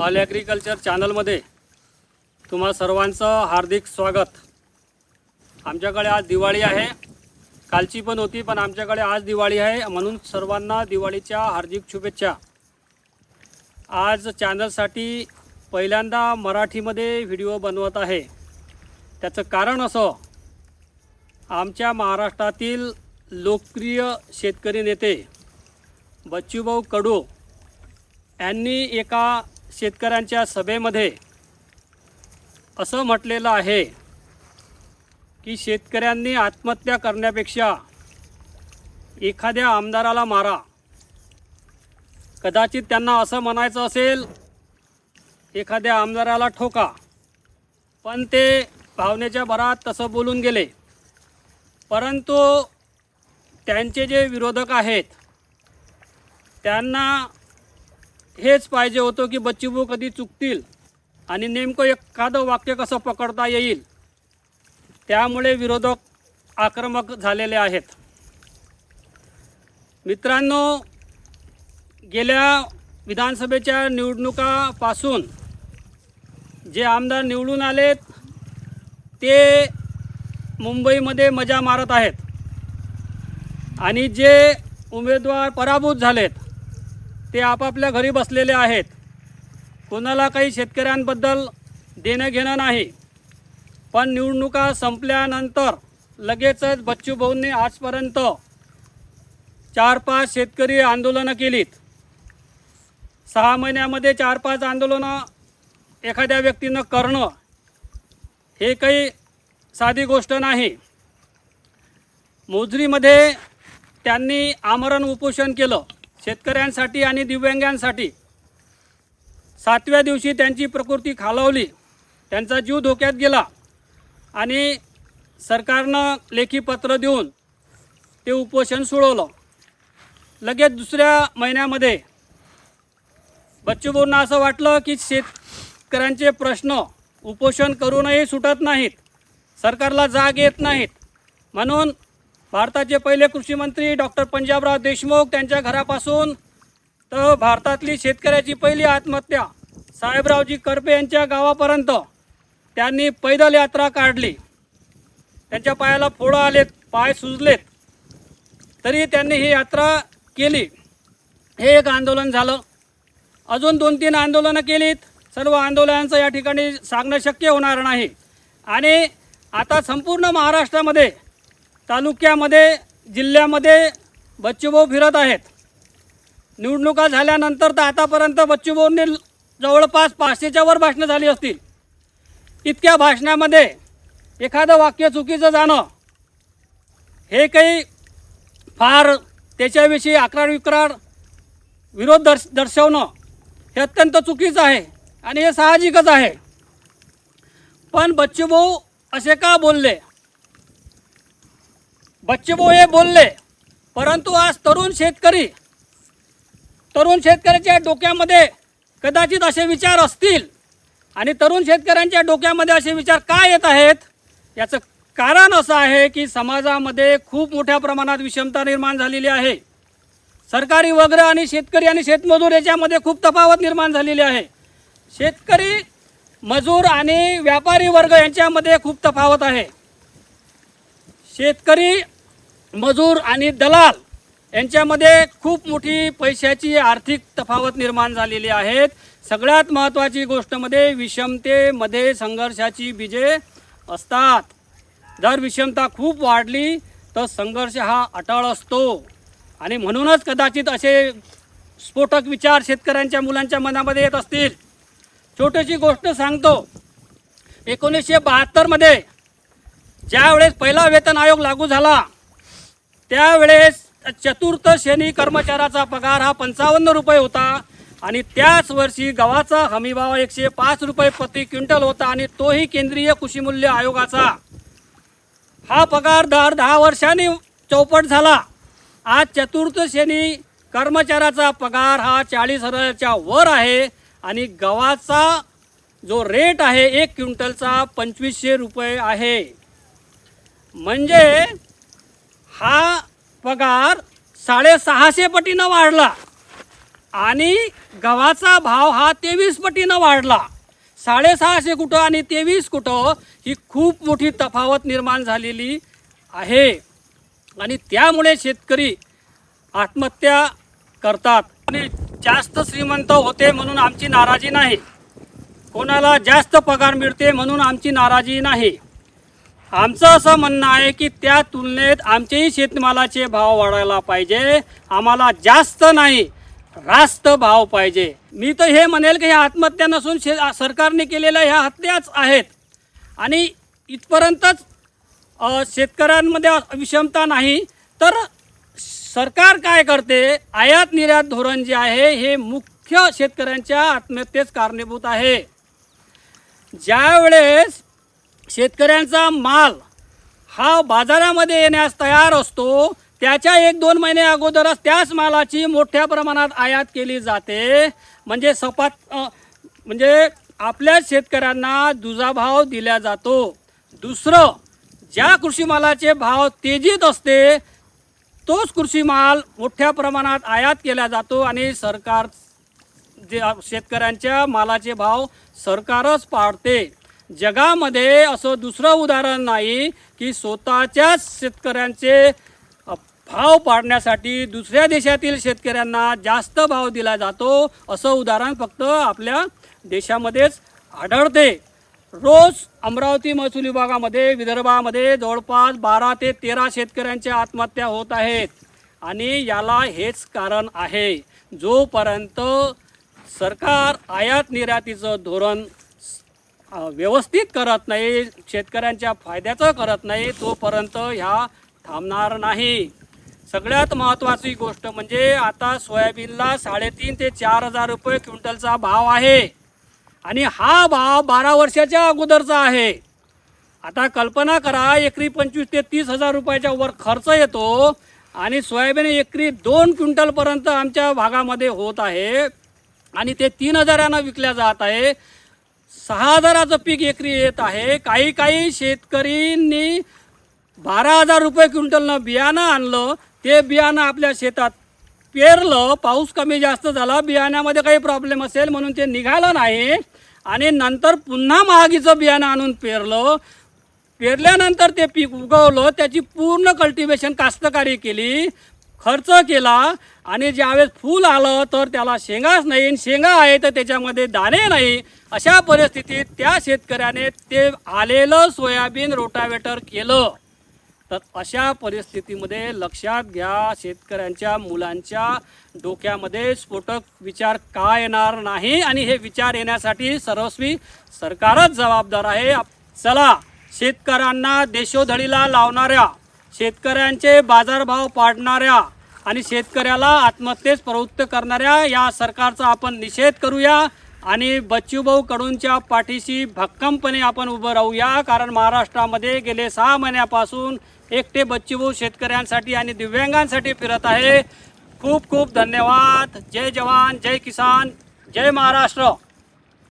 All agriculture चॅनलमध्ये तुम्हा सर्वांचं हार्दिक स्वागत. आमच्याकडे आज दिवाळी आहे. कालची पण होती पण आमच्याकडे आज दिवाळी आहे. म्हणून सर्वांना दिवाळीच्या हार्दिक शुभेच्छा. आज चॅनलसाठी पहिल्यांदा मराठीमध्ये व्हिडिओ बनवत आहे. त्याचं कारण असं आमच्या महाराष्ट्रातील लोकप्रिय शेतकरी नेते बच्चूभाऊ कडू यांनी एका शेतकऱ्यांच्या सभेमध्ये असं म्हटलेलं आहे की शेतकऱ्यांनी आत्महत्या करण्यापेक्षा एखाद्या आमदाराला मारा. कदाचित त्यांना असं म्हणायचं असेल एखाद्या आमदाराला ठोका. पण ते भावनेच्या भरात तसं बोलून गेले. परंतु त्यांचे जे विरोधक आहेत त्यांना हेच पाहिजे होतं की बच्चूभाऊ कधी चुकतील आणि नेमकं एखादं वाक्य कसं पकडता येईल? त्यामुळे विरोधक आक्रमक झालेले आहेत. मित्रांनो गेल्या विधानसभेच्या निवडणुकापासून जे आमदार निवडून आलेत ते मुंबईमध्ये मजा मारत आहेत. आणि जे उमेदवार पराभूत झालेत ते आपापल्या घरी बसलेले आहेत. कोणाला काही शेतकऱ्यांबद्दल देणं घेणं नाही. पण निवडणुका संपल्यानंतर लगेचच बच्चूभाऊंनी आजपर्यंत चार पाच शेतकरी आंदोलनं केलीत. सहा महिन्यामध्ये चार पाच आंदोलनं एखाद्या व्यक्तीनं करणं हे काही साधी गोष्ट नाही. मोजरीमध्ये त्यांनी आमरण उपोषण केलं. शेतकऱ्यांसाठी आणि दिव्यांगांसाठी सातव्या दिवशी त्यांची प्रकृती खालावली त्यांचा जीव धोक्यात गेला आणि सरकारनं लेखी पत्र देऊन ते उपोषण सोडवलं. लगेच दुसऱ्या महिन्यामध्ये बच्चूभाऊंना असं वाटलं की शेतकऱ्यांचे प्रश्न उपोषण करूनही सुटत नाहीत सरकारला जाग येत नाहीत. म्हणून भारताचे पहिले कृषी मंत्री डॉक्टर पंजाबराव देशमुख त्यांच्या घरापासून तर भारतातली शेतकऱ्याची पहिली आत्महत्या साहेबरावजी करपे यांच्या गावापर्यंत त्यांनी पैदल यात्रा काढली. त्यांच्या पायाला फोडं आलेत पाय सुजलेत. तरी त्यांनी ही यात्रा केली. हे एक आंदोलन झालं. अजून दोन तीन आंदोलनं केलीत. सर्व आंदोलनांचं या ठिकाणी सांगणं शक्य होणार नाही. आणि आता संपूर्ण महाराष्ट्रामध्ये तालुक्यामध्ये जिल्ह्यामध्ये बच्चूभाऊ फिरत आहेत. निवडणुका झाल्यानंतर तर आतापर्यंत बच्चूभाऊंनी जवळपास पाचशेच्या वर भाषणं झाली असतील. इतक्या भाषणामध्ये एखादं वाक्य चुकीचं जाणं हे काही फार त्याच्याविषयी अक्रार विक्रार विरोध दर्श दर्शवणं हे अत्यंत चुकीचं आहे आणि हे साहजिकच आहे. पण बच्चूभाऊ असे का बोलले? बच्चूभाऊ हे बोलले परंतु आज तरुण शेतकरी तरुण शेतकऱ्याच्या डोक्यामध्ये कदाचित असे विचार असतील आणि तरुण शेतकऱ्यांच्या डोक्यामध्ये असे विचार का येत आहेत? याचं कारण असं आहे की समाजामध्ये खूप मोठ्या प्रमाणात विषमता निर्माण झालेली आहे. सरकारी वगैरे आणि शेतकरी आणि शेतमजूर याच्यामध्ये खूप तफावत निर्माण झालेली आहे. शेतकरी मजूर आणि व्यापारी वर्ग यांच्यामध्ये खूप तफावत आहे. शेतकरी मजूर आणि दलाल यांच्यामध्ये खूप मोठी पैशाची आर्थिक तफावत निर्माण झालेली आहेत. सगळ्यात महत्त्वाची गोष्टमध्ये विषमतेमध्ये संघर्षाची बीजे असतात. जर विषमता खूप वाढली तर संघर्ष हा अटळ असतो. आणि म्हणूनच कदाचित असे स्फोटक विचार शेतकऱ्यांच्या मुलांच्या मनामध्ये येत असतील. छोटीशी गोष्ट सांगतो. एकोणीसशे बहात्तरमध्ये ज्यावेळेस पहिला वेतन आयोग लागू झाला त्यावेळेस चतुर्थ श्रेणी कर्मचाऱ्याचा पगार हा पंचावन्न रुपये होता आणि त्याच वर्षी गव्हाचा हमीभाव एकशे पाच रुपये प्रति क्विंटल होता आणि तोही केंद्रीय कृषी मूल्य आयोगाचा. हा पगार दर दहा वर्षांनी चौपट झाला. आज चतुर्थ श्रेणी कर्मचाऱ्याचा पगार हा चाळीस हजाराच्या वर आहे आणि गव्हाचा जो रेट आहे एक क्विंटलचा पंचवीसशे रुपये आहे. म्हणजे हा पगार साडेसहाशे पटीनं वाढला आणि गव्हाचा भाव हा तेवीस पटीनं वाढला. साडेसहाशे कुठं आणि तेवीस कुठं ही खूप मोठी तफावत निर्माण झालेली आहे. आणि त्यामुळे शेतकरी आत्महत्या करतात. आणि जास्त श्रीमंत होते म्हणून आमची नाराजी नाही. कोणाला जास्त पगार मिळते म्हणून आमची नाराजी नाही. आमचं असं म्हणणं आहे की त्या तुलनेत आमचेही शेतमालाचे भाव वाढायला पाहिजे. आम्हाला जास्त नाही रास्त भाव पाहिजे. मी तर हे म्हणेल की ह्या आत्महत्या नसून शे सरकारने केलेल्या ह्या हत्याच आहेत. आणि इथपर्यंतच शेतकऱ्यांमध्ये विषमता नाही तर सरकार काय करते? आयात निर्यात धोरण जे आहे हे मुख्य शेतकऱ्यांच्या आत्महत्येस कारणीभूत आहे. ज्यावेळेस शेतकऱ्यांचा माल हा बाजारामध्ये येण्यास तयार असतो त्याच्या एक दोन महिने अगोदरच त्याच मालाची मोठ्या प्रमाणात आयात केली जाते. म्हणजे सपाट म्हणजे आपल्या शेतकऱ्यांना दुजाभाव दिला जातो. दुसरं ज्या कृषी मालाचे भाव तेजीत असते तोच कृषी माल मोठ्या प्रमाणात आयात केला जातो आणि सरकार जे शेतकऱ्यांच्या मालाचे भाव सरकारच पाडते. जगामध्ये असं दुसरं उदाहरण नाही की स्वतःच्याच शेतकऱ्यांचे भाव पाडण्यासाठी दुसऱ्या देशातील शेतकऱ्यांना जास्त भाव दिला जातो असं उदाहरण फक्त आपल्या देशामध्येच आढळते. रोज अमरावती महसूल विभागामध्ये विदर्भामध्ये जवळपास बारा ते तेरा शेतकऱ्यांच्या आत्महत्या होत आहेत आणि याला हेच कारण आहे. जोपर्यंत सरकार आयात निर्यातीचं धोरण व्यवस्थित करत नाही शेतकऱ्यांच्या फायद्याचं करत नाही तोपर्यंत ह्या थांबणार नाही. सगळ्यात महत्त्वाची गोष्ट म्हणजे आता सोयाबीनला साडेतीन ते चार हजार रुपये क्विंटलचा भाव आहे. आणि हा भाव बारा वर्षाच्या अगोदरचा आहे. आता कल्पना करा एकरी पंचवीस ते तीस हजार रुपयाच्या वर खर्च येतो आणि सोयाबीन एकरी दोन क्विंटलपर्यंत आमच्या भागामध्ये होत आहे. आणि ते तीन हजारानं विकल्या जात आहे. सहा हजाराचं पीक एकरी येत आहे. काही काही शेतकरींनी बारा हजार रुपये क्विंटलनं बियाणं आणलं. ते बियाणं आपल्या शेतात पेरलं. पाऊस कमी जास्त झाला. बियाण्यामध्ये काही प्रॉब्लेम असेल म्हणून ते निघालं नाही. आणि नंतर पुन्हा महागीचं बियाणं आणून पेरलं. पेरल्यानंतर ते पीक उगवलं. त्याची पूर्ण कल्टिवेशन कास्तकारी केली. खर्च केला आणि ज्यावेळेस फूल आलं तर त्याला शेंगाच नाही आणि शेंगा आहे तर त्याच्यामध्ये दाणे नाही. अशा परिस्थितीत त्या शेतकऱ्याने ते आलेलं सोयाबीन रोटावेटर केलं. तर अशा परिस्थितीमध्ये लक्षात घ्या शेतकऱ्यांच्या मुलांच्या डोक्यामध्ये स्फोटक विचार का येणार नाही? आणि हे विचार येण्यासाठी सर्वस्वी सरकारच जबाबदार आहे. चला शेतकऱ्यांना देशोधडीला लावणाऱ्या शेतकऱ्यांचे बाजारभाव पाडणाऱ्या आणि शेतकऱ्याला आत्महत्येस प्रवृत्त करणाऱ्या या सरकारचा आपण निषेध करूया आणि बच्चूभाऊ कडूंच्या पाठीशी भक्कमपणे आपण उभं राहूया कारण महाराष्ट्रामध्ये गेले सहा महिन्यापासून एकटे बच्चूभाऊ शेतकऱ्यांसाठी आणि दिव्यांगांसाठी फिरत आहे. खूप खूप धन्यवाद. जय जवान जय किसान जय महाराष्ट्र.